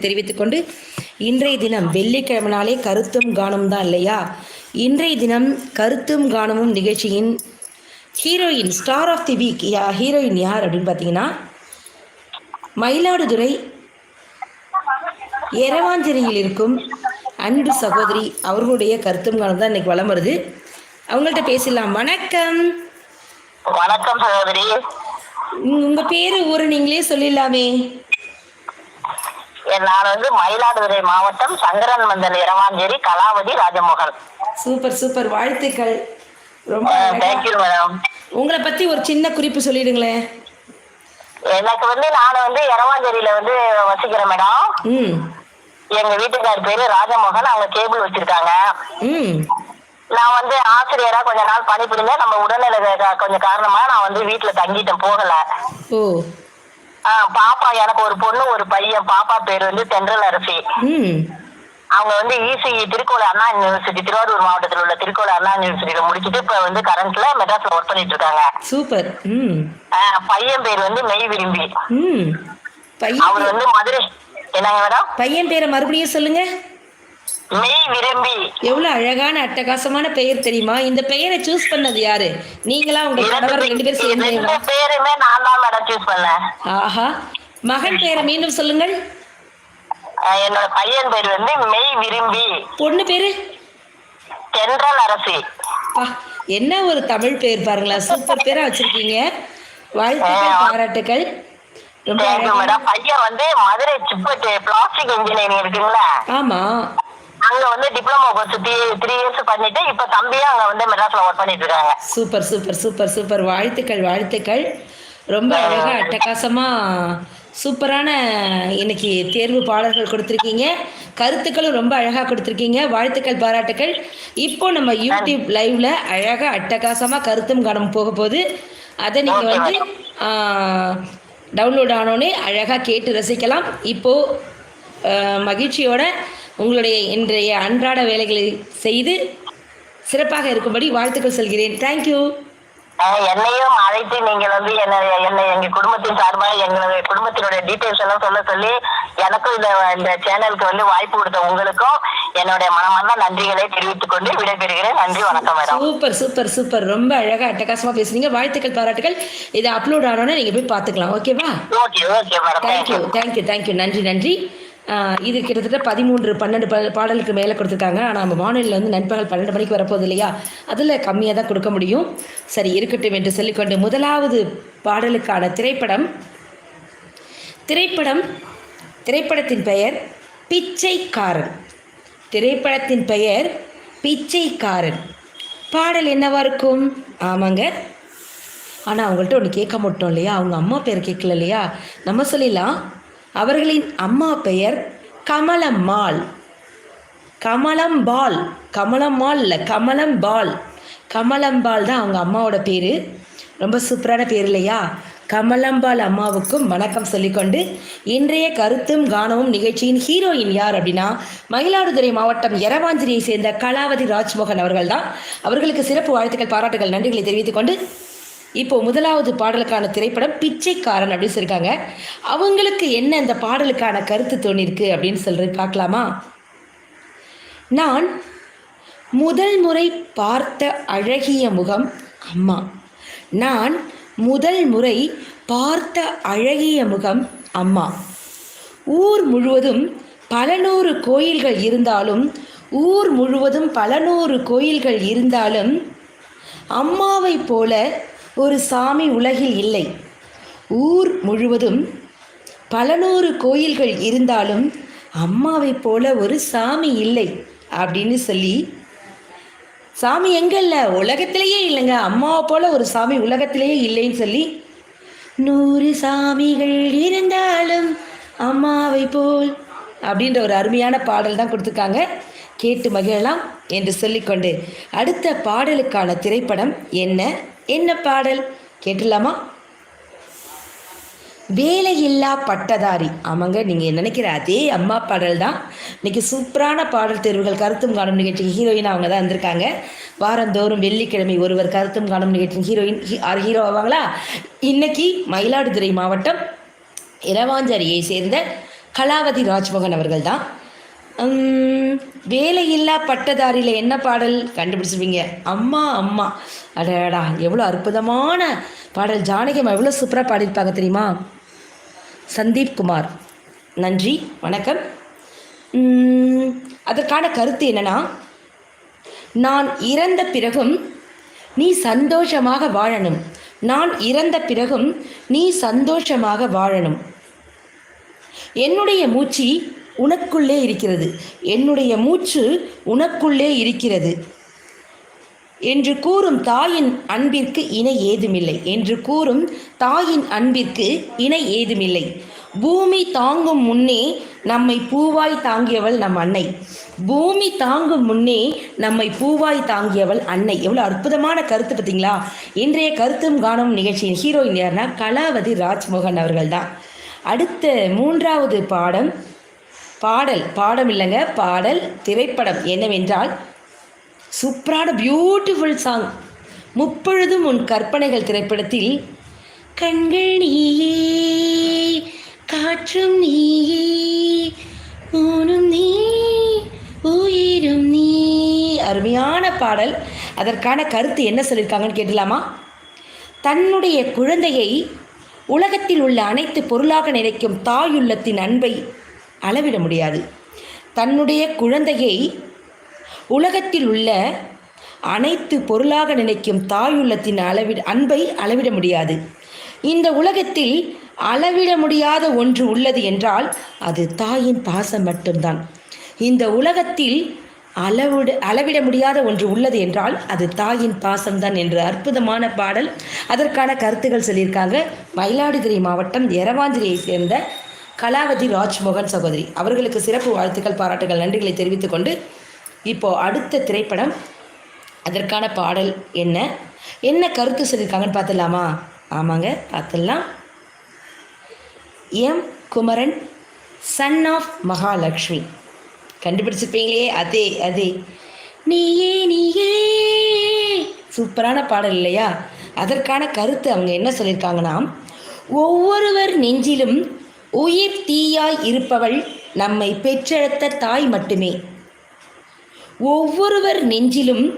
தெரிவித்துக் கொண்டு இன்றைய தினம் வெள்ளிக்கிழமை நாளே கருத்தும் காணும் தான் இல்லையா? இன்றைய தினம் கருத்தும் காணமும் நிகழ்ச்சியின் heroine star of the week yeah heroine யார் அப்படின்னு பார்த்தீங்கன்னா மயிலாடுதுறை எரவாஞ்சேரியில் இருக்கும் அன்பு சகோதரி. அவர்களுடைய கருத்தும் காணும் தான் இன்னைக்கு வலம் வருது. அவங்கள்ட்ட பேசலாம் வணக்கம். வணக்கம் சகோதரி. உங்க- பேரு ஊரு நீங்களே சொல்லிடலாமே. நான் வந்து மயிலாடுதுறை மாவட்டம் சங்கரன் மந்தல் இரவாஞ்சேரி கலாவதி ராஜமோகன். Super super. வாழ்த்துக்கள். ரொம்ப தேங்க்யூ மேடம் உங்களை பத்தி ஒரு சின்ன குறிப்பு சொல்லிடுங்களேன். எனக்கு வந்து நான் வந்து இரவாஞ்சேரியில வந்து வசிக்கிறேன் மேடம் ம். எங்க வீட்டுக்கார் பேரு ராஜமோகன். அவங்க கேபிள் வச்சிருக்காங்க. ம். நான் வந்து ஆசிரியரா கொஞ்ச நாள் பணிபுரிந்தேன். நம்ம உடல்நிலை கொஞ்சம் காரணமா நான் வந்து வீட்டுல தங்கிட்டேன் போகல. பாப்பா எனக்கு ஒரு பொண்ணு ஒரு பையன். பாப்பா பேர் வந்து தென்றல் அரசி. அவங்க வந்து இசி திருக்கோளை அண்ணா யூனிவர்சிட்டி திருவாரூர் மாவட்டத்தில் உள்ள திருக்கோளை அண்ணா யூனிவர்சிட்டியில முடிச்சுட்டு இப்ப வந்து கரண்ட்ல மெட்ராஸ்ல ஒர்க் பண்ணிட்டு இருக்காங்க. சூப்பர். பையன் பேர் வந்து மெய் விரும்பி. அவர் வந்து மதுரை என்னங்க மேடம் பையன் பேரை மறுபடியும் சொல்லுங்க. எவ்வளவு அழகான அட்டகாசமான பெயர் தெரியுமா? இந்த பெயரை சூஸ் பண்ணது யாரு? நீங்களா உங்க கணவர் ரெண்டு பேரும் பண்ணேன். ஆஹா. மகன் பேரை மீண்டும் சொல்லுங்கள். என்னோட பையன் பேர் வந்து மெய் விரும்பி. பொண்ணு பேரு? தென்றல் அரசி. என்ன ஒரு தமிழ் பேர் பாருங்களா. சூப்பர் பேரா வச்சிருக்கீங்க. வாழ்த்துக்கள் பாராட்டுக்கள். ரொம்ப பையன் வந்து மதுரை சிப்பட்டு பிளாஸ்டிக் இன்ஜினியரிங் இருக்குங்களா. ஆமா. அங்க வந்து டிப்ளமோ கோர்ஸ் த்ரீ இயர்ஸ் பண்ணிட்டு இப்ப தம்பியும் அங்க வந்து மெட்ராஸ்ல ஒர்க் பண்ணிட்டு இருக்காங்க சூப்பர் சூப்பர் சூப்பர் சூப்பர். வாழ்த்துக்கள் வாழ்த்துக்கள். ரொம்ப அழகா அட்டகாசமா சூப்பரான இன்னைக்கு தேர்வு பாடல்கள் கொடுத்துருக்கீங்க. கருத்துக்களும் ரொம்ப அழகா கொடுத்துருக்கீங்க. வாழ்த்துக்கள் பாராட்டுக்கள். இப்போ நம்ம யூடியூப் லைவ்ல அழகா அட்டகாசமா கருத்தும் காணும் போக போகுது அதை நீங்க வந்து டவுன்லோட் ஆனோடனே அழகா கேட்டு ரசிக்கலாம். இப்போ மகிழ்ச்சியோட உங்களுடைய இன்றைய அன்றாட வேலைகளை செய்து சிறப்பாக இருக்கும்படி வாழ்த்துக்கள் சொல்கிறேன். தேங்க்யூ என்னையும் அழைத்து நீங்கள் வந்து என்ன என்னை எங்க குடும்பத்தின் சார்பாக எங்களுடைய குடும்பத்தினுடைய டீடைல்ஸ் எல்லாம் சொல்ல சொல்லி எனக்கும் இந்த இந்த சேனலுக்கு வந்து வாய்ப்பு கொடுத்த உங்களுக்கும் என்னுடைய மனமார்ந்த நன்றிகளை தெரிவித்துக் கொண்டு விடைபெறுகிறேன். நன்றி வணக்கம் மேடம். Super super super. ரொம்ப அழகா அட்டகாசமா பேசுனீங்க. வாழ்த்துக்கள் பாராட்டுகள் இது அப்லோட் ஆனோன்னே நீங்க போய் பார்த்துக்கலாம். ஓகேவா okay okay madam thank you thank you thank you நன்றி நன்றி. இது கிட்டத்தட்ட பதிமூன்று பன்னெண்டு பாடலுக்கு மேலே கொடுத்துருக்காங்க. ஆனால் நம்ம வானொலியில் வந்து நண்பகல் பன்னெண்டு மணிக்கு வரப்போகுது இல்லையா? அதில் கம்மியாக தான் கொடுக்க முடியும். சரி இருக்கட்டும் என்று சொல்லிக்கொண்டு முதலாவது பாடலுக்கான திரைப்படம். திரைப்படம் திரைப்படத்தின் பெயர் பிச்சைக்காரன். திரைப்படத்தின் பெயர் பிச்சைக்காரன். பாடல் என்னவா இருக்கும்? ஆமாங்க. ஆனால் அவங்கள்ட்ட ஒன்று கேட்க மாட்டோம் இல்லையா? அவங்க அம்மா பேர் கேட்கல இல்லையா? நம்ம சொல்லிடலாம். அவர்களின் அம்மா பெயர் கமலம்மாள். கமலம்பாள். கமலம்மாள் இல்லை கமலம்பாள். கமலம்பாள் தான் அவங்க அம்மாவோட பேர். ரொம்ப சூப்பரான பேர் இல்லையா? கமலம்பாள் அம்மாவுக்கும் வணக்கம் சொல்லிக்கொண்டு இன்றைய கருத்தும் கானமும் நிகழ்ச்சியின் ஹீரோயின் யார் அப்படின்னா மயிலாடுதுறை மாவட்டம் எரவாஞ்சிரியை சேர்ந்த கலாவதி ராஜ்மோகன் அவர்கள் தான். அவர்களுக்கு சிறப்பு வாழ்த்துக்கள் பாராட்டுகள் நன்றிகளை தெரிவித்துக் கொண்டு இப்போ முதலாவது பாடலுக்கான திரைப்படம் பிச்சைக்காரன் அப்படின்னு சொல்லியிருக்காங்க. அவங்களுக்கு என்ன இந்த பாடலுக்கான கருத்து தோணிருக்கு அப்படின்னு சொல்றது பார்க்கலாமா? நான் முதல் முறை பார்த்த அழகிய முகம் அம்மா. நான் முதல் முறை பார்த்த அழகிய முகம் அம்மா. ஊர் முழுவதும் பல நூறு கோயில்கள் இருந்தாலும் ஊர் முழுவதும் பல நூறு கோயில்கள் இருந்தாலும் அம்மாவைப் போல ஒரு சாமி உலகில் இல்லை. ஊர் முழுவதும் பல நூறு கோயில்கள் இருந்தாலும் அம்மாவைப் போல ஒரு சாமி இல்லை அப்படின்னு சொல்லி சாமி எங்கல்ல இல்லை? உலகத்திலேயே இல்லைங்க. அம்மாவை போல ஒரு சாமி உலகத்திலேயே இல்லைன்னு சொல்லி நூறு சாமிகள் இருந்தாலும் அம்மாவை போல் அப்படின்ற ஒரு அருமையான பாடல் தான் கொடுத்துருக்காங்க. கேட்டு மகிழலாம் என்று சொல்லிக்கொண்டு அடுத்த பாடலுக்கான திரைப்படம் என்ன? என்ன பாடல்? கேட்டுலாமா வேலையில்லா பட்டதாரி. ஆமாங்க நீங்கள் நினைக்கிற அதே அம்மா பாடல் தான் இன்னைக்கு சூப்பரான பாடல் தேர்வுகள் கருத்தும் காணும் நிகழ்ச்சிக்கு ஹீரோயின் அவங்க தான் வந்திருக்காங்க. வாரந்தோறும் வெள்ளிக்கிழமை ஒருவர் கருத்தும் காணும் நிகழ்ச்சியின் ஹீரோயின் ஹீ- ஆர் ஹீரோ ஆவாங்களா? இன்னைக்கு மயிலாடுதுறை மாவட்டம் இரவாஞ்சேரியை சேர்ந்த கலாவதி ராஜ்மோகன் அவர்கள் தான் வேலையில்லா பட்டதாரியில் என்ன பாடல் கண்டுபிடிச்சிருவீங்க அம்மா அம்மா. அடடா எவ்வளோ அற்புதமான பாடல். ஜானகம் எவ்வளோ சூப்பராக பாடியிருப்பாங்க தெரியுமா? சந்தீப் குமார். நன்றி வணக்கம். அதற்கான கருத்து என்னென்னா நான் இறந்த பிறகும் நீ சந்தோஷமாக வாழணும். நான் இறந்த பிறகும் நீ சந்தோஷமாக வாழணும். என்னுடைய மூச்சு உனக்குள்ளே இருக்கிறது. என்னுடைய மூச்சு உனக்குள்ளே இருக்கிறது. என்று கூறும் தாயின் அன்பிற்கு இணை ஏதுமில்லை. என்று கூறும் தாயின் அன்பிற்கு இணை ஏதுமில்லை. பூமி தாங்கும் முன்னே நம்மை பூவாய் தாங்கியவள் நம் அன்னை. பூமி தாங்கும் முன்னே நம்மை பூவாய் தாங்கியவள் அன்னை. எவ்வளோ அற்புதமான கருத்து பார்த்தீங்களா? இன்றைய கருத்தும் காணும் நிகழ்ச்சியின் ஹீரோயின் யார்னா கலாவதி ராஜ்மோகன் அவர்கள் தான் அடுத்த மூன்றாவது பாடம் பாடல் பாடம் இல்லைங்க பாடல் திரைப்படம் என்னவென்றால் சூப்பரான பியூட்டிஃபுல் சாங் முப்பொழுதும் உன் கற்பனைகள் திரைப்படத்தில் கண்கள் நீயே காற்றும் நீயே ஊனும் நீ உயிரும் நீ. அருமையான பாடல். அதற்கான கருத்து என்ன சொல்லியிருக்காங்கன்னு கேட்டலாமா தன்னுடைய குழந்தையை உலகத்தில் உள்ள அனைத்து பொருளாக நினைக்கும் தாயுள்ளத்தின் அன்பை அளவிட முடியாது. தன்னுடைய குழந்தையை உலகத்தில் உள்ள அனைத்து பொருளாக நினைக்கும் தாயுள்ளத்தின் அளவிட அன்பை அளவிட முடியாது. இந்த உலகத்தில் அளவிட முடியாத ஒன்று உள்ளது என்றால் அது தாயின் பாசம் மட்டும்தான். இந்த உலகத்தில் அளவிட அளவிட முடியாத ஒன்று உள்ளது என்றால் அது தாயின் பாசம்தான் என்ற அற்புதமான பாடல். அதற்கான கருத்துக்கள் சொல்லியிருக்காங்க. மயிலாடுதுறை மாவட்டம் எரவாஞ்சிரியை சேர்ந்த கலாவதி ராஜ்மோகன் சகோதரி. அவர்களுக்கு சிறப்பு வாழ்த்துக்கள் பாராட்டுகள் நன்றிகளை தெரிவித்துக் கொண்டு இப்போ அடுத்த திரைப்படம் அதற்கான பாடல் என்ன? என்ன கருத்து சொல்லியிருக்காங்கன்னு பார்த்துடலாமா? ஆமாங்க பார்த்துடலாம். M. Kumaran son of Mahalakshmi கண்டுபிடிச்சிருப்பீங்களே அதே அதே. நீயே நீயே. சூப்பரான பாடல் இல்லையா? அதற்கான கருத்து அவங்க என்ன சொல்லியிருக்காங்கன்னா ஒவ்வொருவர் நெஞ்சிலும் உயிர் தீயாய் இருப்பவள் நம்மை பெற்றெடுத்த தாய் மட்டுமே. ஒவ்வொருவர் நெஞ்சிலும்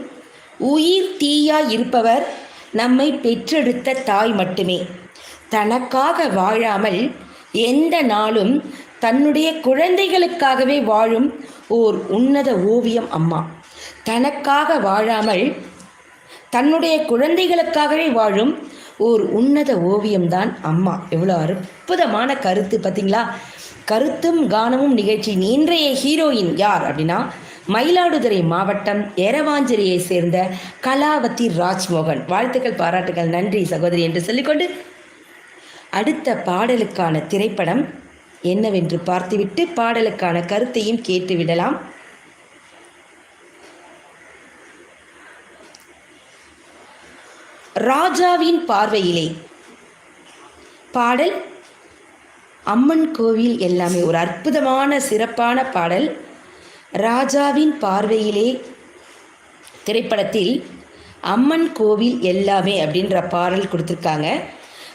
உயிர் தீயாய் இருப்பவர் நம்மை பெற்றெடுத்த தாய் மட்டுமே. தனக்காக வாழாமல் எந்த நாளும் தன்னுடைய குழந்தைகளுக்காகவே வாழும் ஓர் உன்னத ஓவியம் அம்மா. தனக்காக வாழாமல் தன்னுடைய குழந்தைகளுக்காகவே வாழும் ஓர் உன்னத ஓவியம்தான் அம்மா. எவ்வளோ அற்புதமான கருத்து பார்த்தீங்களா? கருத்தும் கானமும் நிகழ்ச்சியின் இன்றைய ஹீரோயின் யார் அப்படின்னா மயிலாடுதுறை மாவட்டம் எரவாஞ்சேரியை சேர்ந்த கலாவதி ராஜ்மோகன். வாழ்த்துக்கள் பாராட்டுகள் நன்றி சகோதரி என்று சொல்லிக்கொண்டு அடுத்த பாடலுக்கான திரைப்படம் என்னவென்று பார்த்துவிட்டு பாடலுக்கான கருத்தையும் கேட்டுவிடலாம். ராஜாவின் பார்வையிலே. பாடல் அம்மன் கோவில் எல்லாமே. ஒரு அற்புதமான சிறப்பான பாடல். ராஜாவின் பார்வையிலே திரைப்படத்தில் அம்மன் கோவில் எல்லாமே அப்படின்ற பாடல் கொடுத்துருக்காங்க.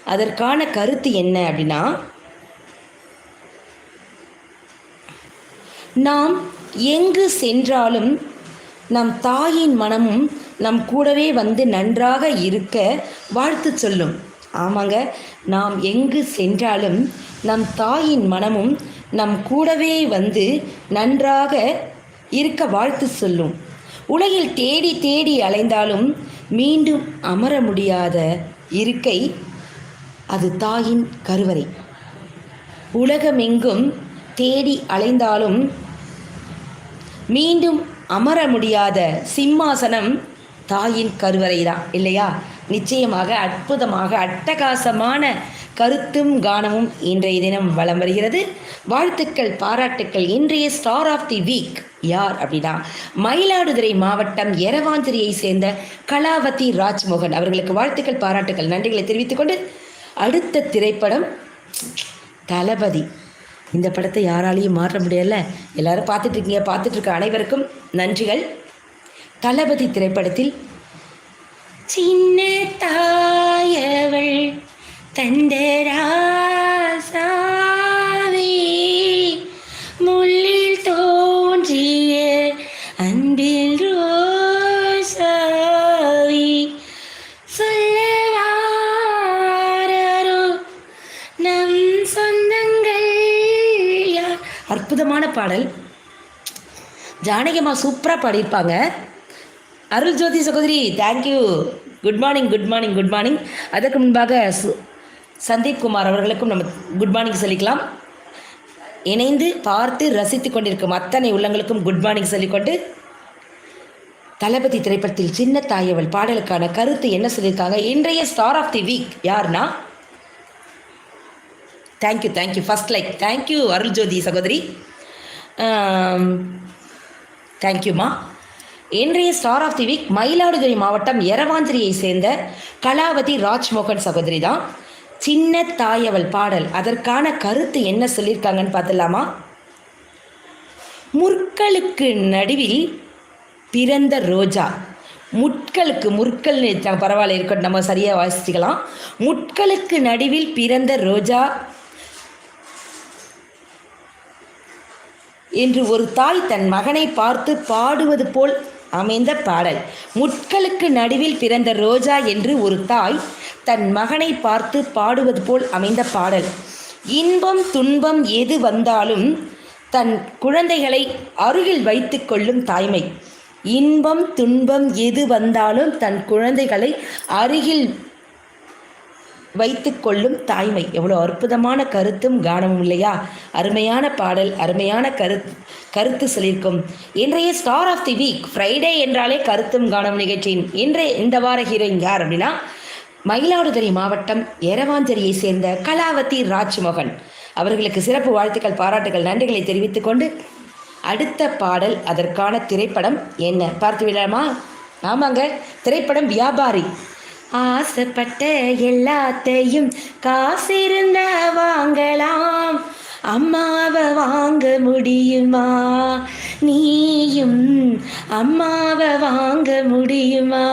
அதற்கான கருத்து என்ன அப்படின்னா நாம் எங்கு சென்றாலும் நம் தாயின் மனமும் நம் கூடவே வந்து நன்றாக இருக்க வாழ்த்து சொல்லும். ஆமாங்க நாம் எங்கு சென்றாலும் நம் தாயின் மனமும் நம் கூடவே வந்து நன்றாக இருக்க வாழ்த்து சொல்லும். உலகில் தேடி தேடி அலைந்தாலும் மீண்டும் அமர முடியாத இருக்கை அது தாயின் கருவறை. உலகமெங்கும் தேடி அலைந்தாலும் மீண்டும் அமர முடியாத சிம்மாசனம் தாயின் கருவறை தான் இல்லையா? நிச்சயமாக அற்புதமாக அட்டகாசமான கருத்தும் கானமும் இன்றைய தினம் வலம் வருகிறது. வாழ்த்துக்கள் பாராட்டுக்கள். இன்றைய ஸ்டார் ஆஃப் தி வீக் யார் அப்படின்னா மயிலாடுதுறை மாவட்டம் எரவாஞ்சேரியை சேர்ந்த கலாவதி ராஜ்மோகன் அவர்களுக்கு வாழ்த்துக்கள் பாராட்டுக்கள் நன்றிகளை தெரிவித்துக் கொண்டு அடுத்த திரைப்படம் தளபதி. இந்த படத்தை யாராலையும் மாற்ற முடியல. எல்லாரும் பார்த்துட்டு இருக்கீங்க பார்த்துட்டு இருக்க அனைவருக்கும் நன்றிகள். தளபதி திரைப்படத்தில் சின்ன தாயவள் தந்தராசாவே முள்ளில் தோன்றிய அன்பில் ரோசாவி. சொல்லவாரோ நம் சொந்தங்கள் அற்புதமான பாடல். ஜானகி அம்மா சூப்பராக பாடியிருப்பாங்க. அருள் ஜோதி சகோதரி thank you good morning good morning good morning அதற்கு முன்பாக சு சந்தீப் குமார் அவர்களுக்கும் நம்ம குட் மார்னிங் சொல்லிக்கலாம். இணைந்து பார்த்து ரசித்து கொண்டிருக்கும் அத்தனை உள்ளங்களுக்கும் குட் மார்னிங் சொல்லிக்கொண்டு தளபதி திரைப்படத்தில் சின்ன தாயவள் பாடலுக்கான கருத்து என்ன சொல்லியிருக்காங்க? இன்றைய ஸ்டார் ஆஃப் தி வீக் யாருன்னா thank you thank you first like thank you Arul Jothi சகோதரி. தேங்க்யூம்மா இன்றைய star of the week Mayiladuthurai மாவட்டம் எரவாந்திரியை சேர்ந்த கலாவதி ராஜ்மோகன் சகோதரி தான். சின்ன தாயவள் பாடல். அதற்கான கருத்து என்ன சொல்லியிருக்காங்கன்னு பார்த்துலாமா முற்களுக்கு நடுவில் பிறந்த ரோஜா. முட்களுக்கு முற்கள்னு பரவாயில்ல இருக்கட்டும் நம்ம சரியாக வாசிச்சுக்கலாம். முட்களுக்கு நடுவில் பிறந்த ரோஜா என்று ஒரு தாய் தன் மகனை பார்த்து பாடுவது போல் அமைந்த பாடல். முட்களுக்கு நடுவில் பிறந்த ரோஜா என்று ஒரு தாய் தன் மகனை பார்த்து பாடுவது போல் அமைந்த பாடல். இன்பம் துன்பம் எது வந்தாலும் தன் குழந்தைகளை அருகில் வைத்து கொள்ளும் தாய்மை. இன்பம் துன்பம் எது வந்தாலும் தன் குழந்தைகளை அருகில் வைத்துக்கொள்ளும் தாய்மை. எவ்வளோ அற்புதமான கருத்தும் கானமும் இல்லையா? அருமையான பாடல் அருமையான கருத்து கருத்து சொல்லியிருக்கும். இன்றைய star of the week Friday என்றாலே கருத்தும் கானம் நிகழ்ச்சியின். இன்றைய இந்த வார ஹீரோயின் யார் அப்படின்னா மயிலாடுதுறை மாவட்டம் எரவாஞ்சேரியை சேர்ந்த கலாவதி ராஜ்மோகன். அவர்களுக்கு சிறப்பு வாழ்த்துக்கள் பாராட்டுகள் நன்றிகளை தெரிவித்துக் கொண்டு அடுத்த பாடல் அதற்கான திரைப்படம் என்ன? பார்த்து விடலாமா? ஆமாங்க திரைப்படம் வியாபாரி. ஆசைப்பட்ட எல்லாத்தையும் காசிருந்த வாங்கலாம். அம்மாவை வாங்க முடியுமா? நீயும் அம்மாவை வாங்க முடியுமா?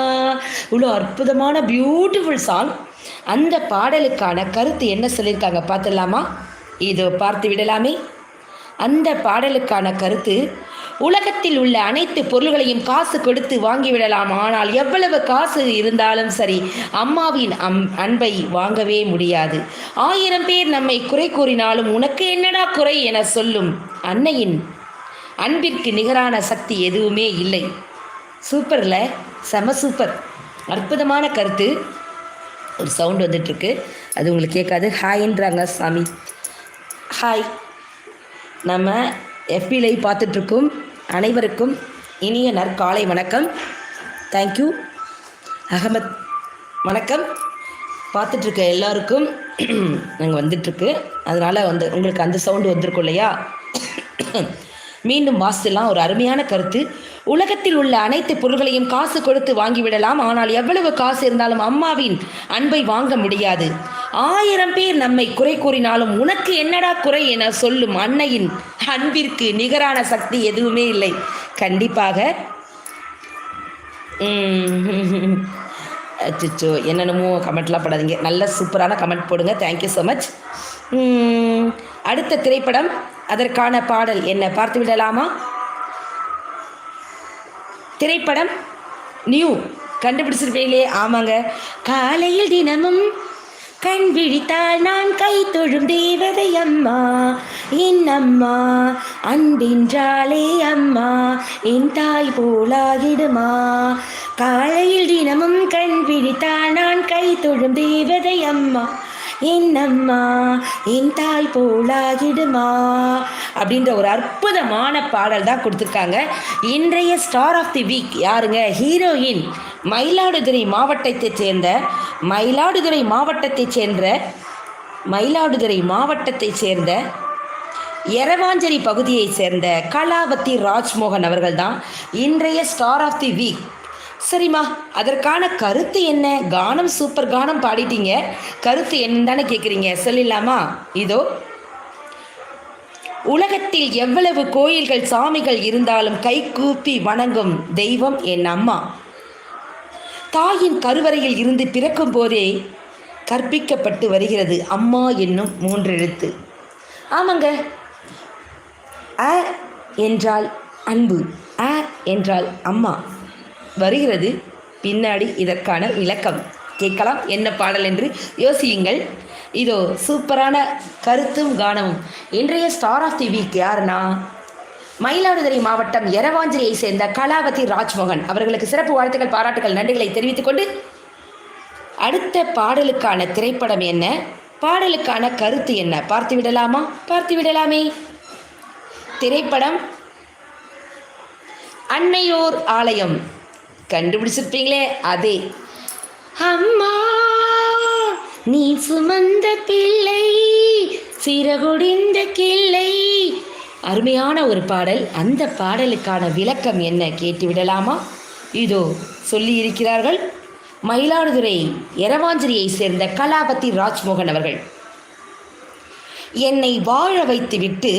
இவ்வளோ அற்புதமான பியூட்டிஃபுல் சாங் அந்த பாடலுக்கான கருத்து என்ன சொல்லியிருக்காங்க பார்த்துடலாமா? இதோ பார்த்து விடலாமே. அந்த பாடலுக்கான கருத்து உலகத்தில் உள்ள அனைத்து பொருள்களையும் காசு கொடுத்து வாங்கிவிடலாம். ஆனால் எவ்வளவு காசு இருந்தாலும் சரி அம்மாவின் அம் அன்பை வாங்கவே முடியாது. ஆயிரம் பேர் நம்மை குறை கூறினாலும் உனக்கு என்னடா குறை என சொல்லும் அன்னையின் அன்பிற்கு நிகரான சக்தி எதுவுமே இல்லை. சூப்பர்ல செம சூப்பர் அற்புதமான கருத்து. ஒரு சவுண்ட் வந்துட்டுருக்கு. அது உங்களுக்கு கேட்காது. ஹாய்ன்றாங்க சாமி. ஹாய் நம்ம எஃபி லைவ் பார்த்துட்ருக்கும் அனைவருக்கும் இனிய நற்காலை வணக்கம். தேங்க்யூ அகமத் வணக்கம். பார்த்துட்ருக்க எல்லாருக்கும் நாங்கள் வந்துட்டுருக்கு அதனால் வந்து உங்களுக்கு அந்த சவுண்டு வந்திருக்கும் இல்லையா? மீண்டும் வாசிக்கலாம். ஒரு அருமையான கருத்து. உலகத்தில் உள்ள அனைத்து பொருள்களையும் காசு கொடுத்து வாங்கிவிடலாம் ஆனால் எவ்வளவு காசு இருந்தாலும் அம்மாவின் அன்பை வாங்க முடியாது. ஆயிரம் பேர் நம்மை குறை கூறினாலும் உனக்கு என்னடா குறை என சொல்லும் அன்னையின் அன்பிற்கு நிகரான சக்தி எதுவுமே இல்லை. கண்டிப்பாக அச்சோ என்னென்னமோ கமெண்ட்லாம் போடாதீங்க. நல்ல சூப்பரான கமெண்ட் போடுங்க. தேங்க்யூ ஸோ மச் அடுத்த திரைப்படம் அதற்கான பாடல் என்ன? பார்த்து விடலாமா? திரைப்படம் நியூ கண்டுபிடிச்சிருப்பீங்களே. ஆமாங்க. காலையில் தினமும் கண் விழித்தால் நான் கை தொழும் தேவதை அம்மா. என் அம்மா அன்பின்றாலே அம்மா என் தாய் போலாகிடுமா. காலையில் தினமும் கண் விழித்தால் நான் கை தொழும் தேவதை அம்மா. என் அம்மா என் தாய் போலாகிடுமா. அப்படின்ற ஒரு அற்புதமான பாடல் தான் கொடுத்துருக்காங்க. இன்றைய ஸ்டார் ஆஃப் தி வீக் யாருங்க? ஹீரோயின் மயிலாடுதுறை மாவட்டத்தைச் சேர்ந்த மயிலாடுதுறை மாவட்டத்தைச் சேர்ந்த மயிலாடுதுறை மாவட்டத்தைச் சேர்ந்த எரவாஞ்சேரி பகுதியைச் சேர்ந்த கலாவதி ராஜ்மோகன் அவர்கள் தான் இன்றைய ஸ்டார் ஆஃப் தி வீக் சரிம்மா அதற்கான கருத்து என்ன? கானம் சூப்பர் கானம் பாடிட்டீங்க. கருத்து என்னன்னு தானே கேட்குறீங்க சொல்லிடலாமா? இதோ உலகத்தில் எவ்வளவு கோயில்கள் சாமிகள் இருந்தாலும் கை கூப்பி வணங்கும் தெய்வம் என் அம்மா. தாயின் கருவறையில் இருந்து பிறக்கும் போதே கற்பிக்கப்பட்டு வருகிறது. அம்மா என்னும் மூன்றெழுத்து. ஆமாங்க. அ என்றால் அன்பு. அ என்றால் அம்மா. வருகிறது. பின்னாடி இதற்கான விளக்கம். கேட்கலாம் என்ன பாடல் என்று யோசியுங்கள். இதோ சூப்பரான கருத்தும் கானமும். இன்றைய ஸ்டார் ஆஃப் தி வீக் யாருன்னா மயிலாடுதுறை மாவட்டம் எரவாஞ்சிரியை சேர்ந்த கலாவதி ராஜ்மோகன் அவர்களுக்கு சிறப்பு வாழ்த்துக்கள் பாராட்டுகள் நன்றிகளை தெரிவித்துக் கொண்டு அடுத்த பாடலுக்கான திரைப்படம் என்ன? பாடலுக்கான கருத்து என்ன? பார்த்து விடலாமா? பார்த்து விடலாமே. திரைப்படம் அன்னையோர் ஆலயம். கண்டுபிடிச்சிருப்பீங்களே அதே. அம்மா நீ சுமந்த பிள்ளை சிறகுடிந்த கிள்ளை அருமையான ஒரு பாடல். அந்த பாடலுக்கான விளக்கம் என்ன கேட்டு விடலாமா? இதோ சொல்லி இருக்கிறார்கள் மயிலாடுதுறை எரவாஞ்சிரியை சேர்ந்த கலாபதி ராஜ்மோகன் அவர்கள். என்னை வாழ வைத்துவிட்டு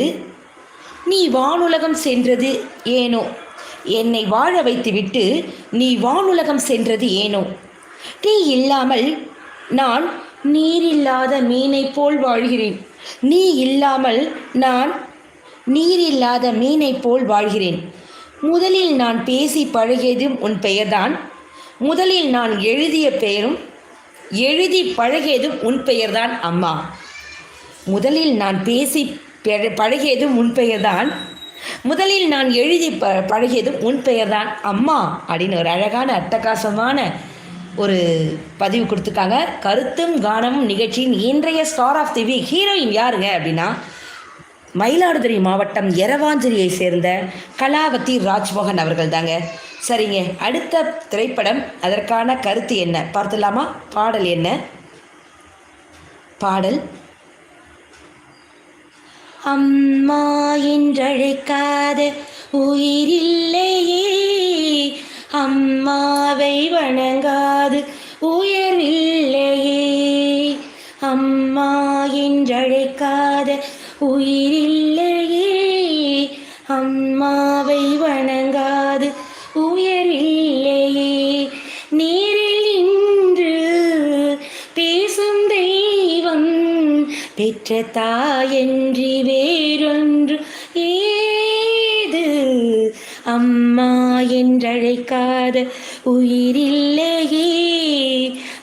நீ வானுலகம் சென்றது ஏனோ? என்னை வாழ வைத்துவிட்டு நீ வானுலகம் சென்றது ஏனோ? நீ இல்லாமல் நான் நீரில்லாத மீனைப் போல் வாழ்கிறேன். நீ இல்லாமல் நான் நீரில்லாத மீனைப் போல் வாழ்கிறேன். முதலில் நான் பேசி பழகியதும் உன் பெயர்தான். முதலில் நான் எழுதிய பெயரும் எழுதி பழகியதும் உன் பெயர்தான் அம்மா. முதலில் நான் பேசி பழகியதும் உன் பெயர்தான். முதலில் நான் எழுதி ப பழகியதும் உன் பெயர்தான் அம்மா அப்படின்னு ஒரு அழகான அட்டகாசமான ஒரு பதிவு கொடுத்துருக்காங்க. கருத்தும் கானமும் நிகழ்ச்சியின் இன்றைய star of the week heroine யாருங்க அப்படின்னா மயிலாடுதுறை மாவட்டம் எரவாஞ்சேரியை சேர்ந்த கலாவதி ராஜ்மோகன் அவர்கள் தாங்க சரிங்க அடுத்த திரைப்படம் அதற்கான கருத்து என்ன? பார்த்துலாமா பாடல் என்ன? பாடல்? அம்மா என்றழைக்காத உயிரில்லையே. அம்மாவை வணங்காது உயர்வில்லையே அம்மா என்றழைக்காத உயிரில் பெற்ற தாயன்றி வேறொன்று ஏது? அம்மா என்றழைக்காத உயிரில்லையே.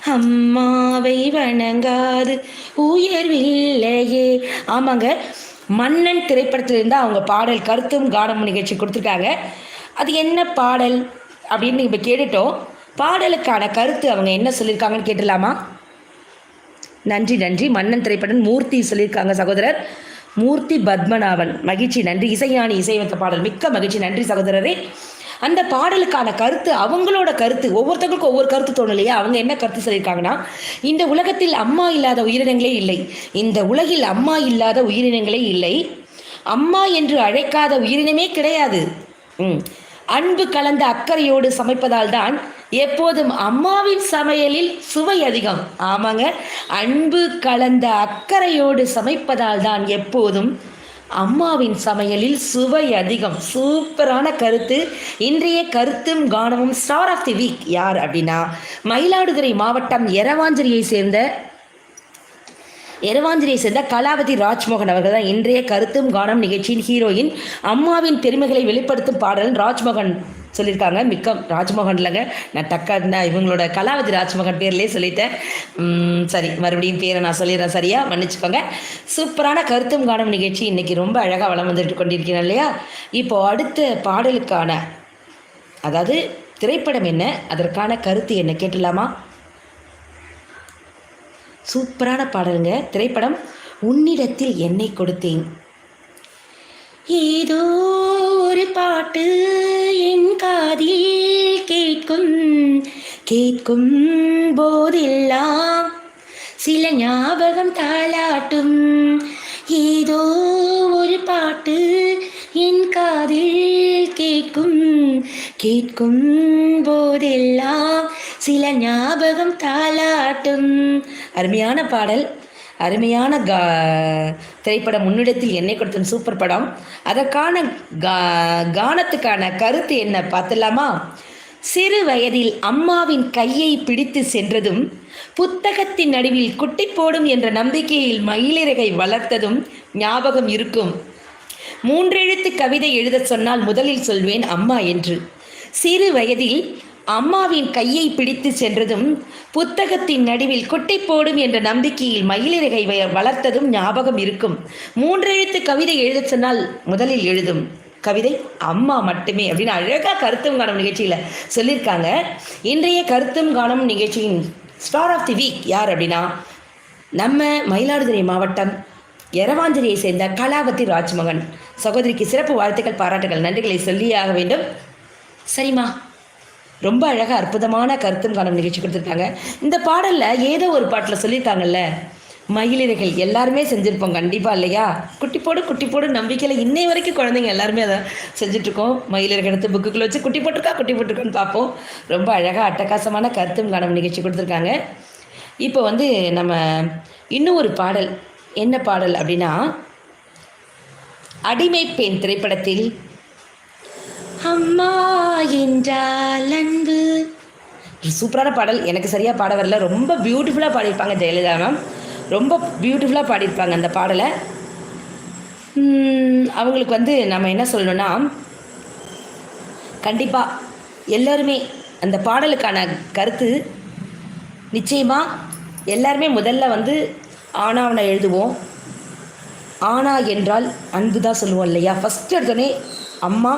அம்மாவை வணங்காது உயர்வில்லையே. ஆமாங்க மன்னன் திரைப்படத்திலிருந்து அவங்க பாடல் கருத்தும் கானமும் நிகழ்ச்சி கொடுத்துருக்காங்க. அது என்ன பாடல் அப்படின்னு இப்போ கேட்டுட்டோம். பாடலுக்கான கருத்து அவங்க என்ன சொல்லியிருக்காங்கன்னு கேட்டுடலாமா? நன்றி நன்றி. மன்னன் திரைப்படம் மூர்த்தி சொல்லியிருக்காங்க சகோதரர். மூர்த்தி பத்மநாபன். மகிழ்ச்சி நன்றி. இசைஞானி இசையமைத்த பாடல். மிக்க மகிழ்ச்சி நன்றி சகோதரரே. அந்த பாடலுக்கான கருத்து அவங்களோட கருத்து ஒவ்வொருத்தங்களுக்கும் ஒவ்வொரு கருத்து தோணும் இல்லையா? அவங்க என்ன கருத்து சொல்லியிருக்காங்கன்னா இந்த உலகத்தில் அம்மா இல்லாத உயிரினங்களே இல்லை. இந்த உலகில் அம்மா இல்லாத உயிரினங்களே இல்லை. அம்மா என்று அழைக்காத உயிரினமே கிடையாது. ம். அன்பு கலந்த அக்கறையோடு சமைப்பதால் தான் எப்போதும் அம்மாவின் சமையலில் சுவை அதிகம். ஆமாங்க. அன்பு கலந்த அக்கறையோடு சமைப்பதால் தான் எப்போதும் அம்மாவின் சமையலில் சுவை அதிகம். சூப்பரான கருத்து. இன்றைய கருத்தும் கானமும் ஸ்டார் ஆஃப் தி வீக் யார் அப்படின்னா மயிலாடுதுறை மாவட்டம் எரவாஞ்சேரியை சேர்ந்த எரவாஞ்சிரியை சேர்ந்த கலாவதி ராஜ்மோகன் அவர்கள் தான் இன்றைய கருத்தும் கானம் நிகழ்ச்சியின் ஹீரோயின் அம்மாவின் பெருமைகளை வெளிப்படுத்தும் பாடல் ராஜ்மோகன் சொல்லியிருக்காங்க. மிக்க ராஜ்மோகன் இல்லைங்க நான் டக்கா நான் இவங்களோட கலாவதி ராஜ்மோகன் பேர்லேயே சொல்லிட்டேன். சரி மறுபடியும் பேரை நான் சொல்லிடுறேன் சரியா? மன்னிச்சுக்கோங்க. சூப்பரான கருத்தும் காணும் நிகழ்ச்சி இன்னைக்கு ரொம்ப அழகாக வளம் வந்துட்டு கொண்டிருக்கிறேன் இல்லையா? இப்போ அடுத்த பாடலுக்கான அதாவது திரைப்படம் என்ன? அதற்கான கருத்து என்ன? கேட்டலாமா சூப்பரான பாடலுங்க. திரைப்படம் உன்னிடத்தில் என்னை கொடுத்தேன். ஏதோ ஒரு பாட்டு என் காதில் கேட்கும் கேட்கும் போதெல்லாம் சில ஞாபகம் தாளாட்டும். ஏதோ ஒரு பாட்டு என் காதில் கேட்கும் கேட்கும் போதெல்லாம் சில ஞாபகம் தாளாட்டும். அருமையான பாடல். அருமையான கா திரைப்படம் முன்னிடத்தில் என்னை கொடுத்த சூப்பர் படம். அதற்கான கா கானத்துக்கான கருத்து என்ன பார்த்துலாமா சிறு வயதில் அம்மாவின் கையை பிடித்து சென்றதும் புத்தகத்தின் நடுவில் குட்டி போடும் என்ற நம்பிக்கையில் மயிலிறகை வளர்த்ததும் ஞாபகம் இருக்கும். மூன்றெழுத்து கவிதை எழுதச் சொன்னால் முதலில் சொல்வேன் அம்மா என்று. சிறு வயதில் அம்மாவின் கையை பிடித்து சென்றதும் புத்தகத்தின் நடுவில் கொட்டை போடும் என்ற நம்பிக்கையில் மயிலிறகை வளர்த்ததும் ஞாபகம் இருக்கும். மூன்றெழுத்து கவிதை எழுதச் சொன்னால் முதலில் எழுதும். கவிதை அம்மா மட்டுமே அப்படின்னு அழகாக கருத்தும் காணும் நிகழ்ச்சியில் சொல்லியிருக்காங்க. இன்றைய கருத்தும் காணும் நிகழ்ச்சியின் ஸ்டார் ஆஃப் தி வீக் யார் அப்படின்னா நம்ம மயிலாடுதுறை மாவட்டம் எரவாஞ்சலியை சேர்ந்த கலாவதி ராஜ்மகன். சகோதரிக்கு சிறப்பு வாழ்த்துக்கள் பாராட்டுகள் நன்றிகளை சொல்லியாக வேண்டும். சரிம்மா. ரொம்ப அழகாக அற்புதமான கருத்தும் காணும் நிகழ்ச்சி கொடுத்துருக்காங்க. இந்த பாடலில் ஏதோ ஒரு பாட்டில் சொல்லியிருக்காங்கல்ல மயிலிறகள் எல்லாருமே செஞ்சுருப்போம். கண்டிப்பாக இல்லையா? குட்டி போடு குட்டி போடு நம்பிக்கையில் இன்னை வரைக்கும் குழந்தைங்க எல்லாருமே அதை செஞ்சுட்ருக்கோம். மயிலிறகு எடுத்து புக்குக்குள்ளே வச்சு குட்டி போட்டிருக்கா குட்டி போட்டிருக்கான்னு பார்ப்போம். ரொம்ப அழகாக அட்டகாசமான கருத்தும் காணும் நிகழ்ச்சி கொடுத்துருக்காங்க. இப்போ வந்து நம்ம இன்னும் ஒரு பாடல் என்ன பாடல் அப்படின்னா அடிமை பெண் திரைப்படத்தில் அம்மா என்றால் அன்பு. சூப்பரான பாடல். எனக்கு சரியாக பாட வரல. ரொம்ப பியூட்டிஃபுல்லாக பாடியிருப்பாங்க ஜெயலலிதா மேம். ரொம்ப பியூட்டிஃபுல்லாக பாடியிருப்பாங்க அந்த பாடலை. அவங்களுக்கு வந்து நம்ம என்ன சொல்லணும்னா கண்டிப்பாக எல்லாருமே அந்த பாடலுக்கான கருத்து நிச்சயமாக எல்லாருமே முதல்ல வந்து ஆனாவனை எழுதுவோம். ஆனா என்றால் அன்பு தான் சொல்லுவோம் இல்லையா? ஃபஸ்ட்டு எடுத்தோடனே அம்மா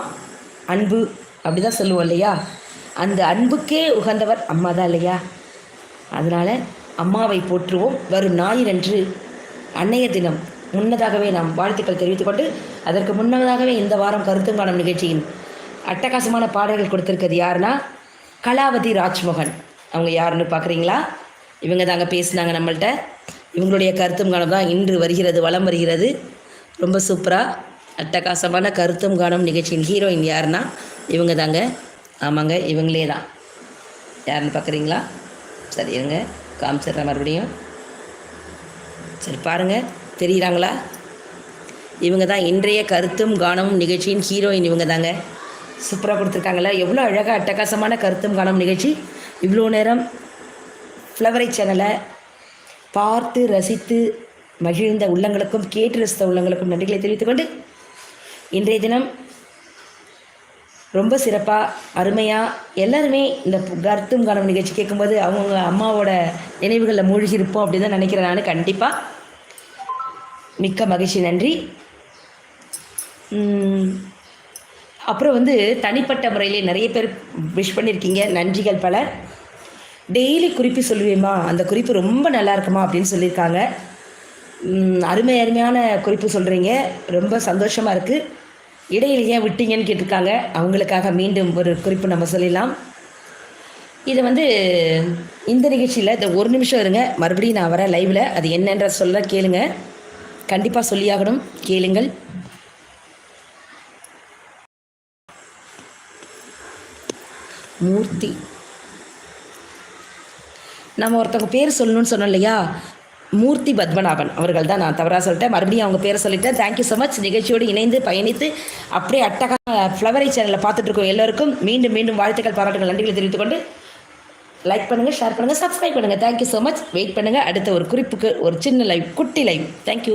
அன்பு அப்படி தான் சொல்லுவோம் இல்லையா? அந்த அன்புக்கே உகந்தவர் அம்மா தான் இல்லையா? அதனால் அம்மாவை போற்றுவோம். வரும் ஞாயிறன்று அன்னைய தினம் முன்னதாகவே நாம் வாழ்த்துக்கள் தெரிவித்துக்கொண்டு அதற்கு முன்னதாகவே இந்த வாரம் கருத்துங்கானம் நிகழ்ச்சியின் அட்டகாசமான பாடல்கள் கொடுத்துருக்கிறது யாருன்னா கலாவதி ராஜ்மோகன். அவங்க யாருன்னு பார்க்குறீங்களா? இவங்க தாங்க பேசுனாங்க நம்மள்ட்ட. இவங்களுடைய கருத்தும் தான் இன்று வருகிறது வளம் வருகிறது. ரொம்ப சூப்பராக அட்டகாசமான கருத்தும் காணும் நிகழ்ச்சியின் ஹீரோயின் யாருன்னா இவங்க தாங்க ஆமாங்க இவங்களே தான் யாருன்னு பார்க்குறீங்களா சரி இருங்க. காமிச்சிடுறேன் மறுபடியும். சரி பாருங்கள் தெரியுறாங்களா? இவங்க தான் இன்றைய கருத்தும் கானமும் நிகழ்ச்சியின் ஹீரோயின் இவங்க தாங்க சூப்பராக கொடுத்துருக்காங்களா எவ்வளோ அழகாக அட்டகாசமான கருத்தும் காணும் நிகழ்ச்சி. இவ்வளோ நேரம் ஃப்ளவரை சேனலை பார்த்து ரசித்து மகிழ்ந்த உள்ளங்களுக்கும் கேட்டு ரசித்த உள்ளங்களுக்கும் நன்றிகளை தெரிவித்துக்கொண்டு இன்றைய தினம் ரொம்ப சிறப்பாக அருமையாக எல்லாருமே இந்த கருத்தும் கணவன் நிகழ்ச்சி கேட்கும்போது அவங்கவுங்க அம்மாவோட நினைவுகளில் மூழ்கி இருப்போம் அப்படின்னு தான் நினைக்கிறேன் நான். கண்டிப்பாக மிக்க மகிழ்ச்சி நன்றி. அப்புறம் வந்து தனிப்பட்ட முறையிலே நிறைய பேர் விஷ் பண்ணியிருக்கீங்க நன்றிகள் பல. டெய்லி குறிப்பு சொல்லுவேம்மா அந்த குறிப்பு ரொம்ப நல்லா இருக்குமா அப்படின்னு சொல்லியிருக்காங்க. அருமை அருமையான குறிப்பு சொல்கிறீங்க ரொம்ப சந்தோஷமாக இருக்குது இடையில் ஏன் விட்டீங்கன்னு கேட்டிருக்காங்க. அவங்களுக்காக மீண்டும் ஒரு குறிப்பு நம்ம சொல்லிடலாம். இதை வந்து இந்த நிகழ்ச்சியில் இந்த ஒரு நிமிஷம் இருங்க. மறுபடியும் நான் வரேன் லைவில் அது என்னன்ற சொல்ல கேளுங்க. கண்டிப்பாக சொல்லியாகணும். கேளுங்கள். மூர்த்தி. நம்ம ஒருத்தவங்க பேர் சொல்லணும்னு சொன்னோம் இல்லையா? மூர்த்தி பத்மநாபன் அவர்கள் தான் நான் தவறாக சொல்லிட்டேன். மறுபடியும் அவங்க பேரை சொல்லிட்டேன். தேங்க்யூ ஸோ மச் நிகழ்ச்சியோடு இணைந்து பயணித்து அப்படியே அட்டகா ஃப்ளவரை சேனலில் பார்த்துட்டு இருக்கோம் எல்லோருக்கும். மீண்டும் மீண்டும் வாழ்த்துக்கள் பாராட்டுகள் நன்றிகளை தெரிவித்துக் கொண்டு லைக் பண்ணுங்கள் ஷேர் பண்ணுங்கள் சப்ஸ்கிரைப் பண்ணுங்கள் தேங்க்யூ ஸோ மச் வெயிட் பண்ணுங்கள் அடுத்த ஒரு குறிப்புக்கு ஒரு சின்ன லைவ் குட்டி லைவ் தேங்க்யூ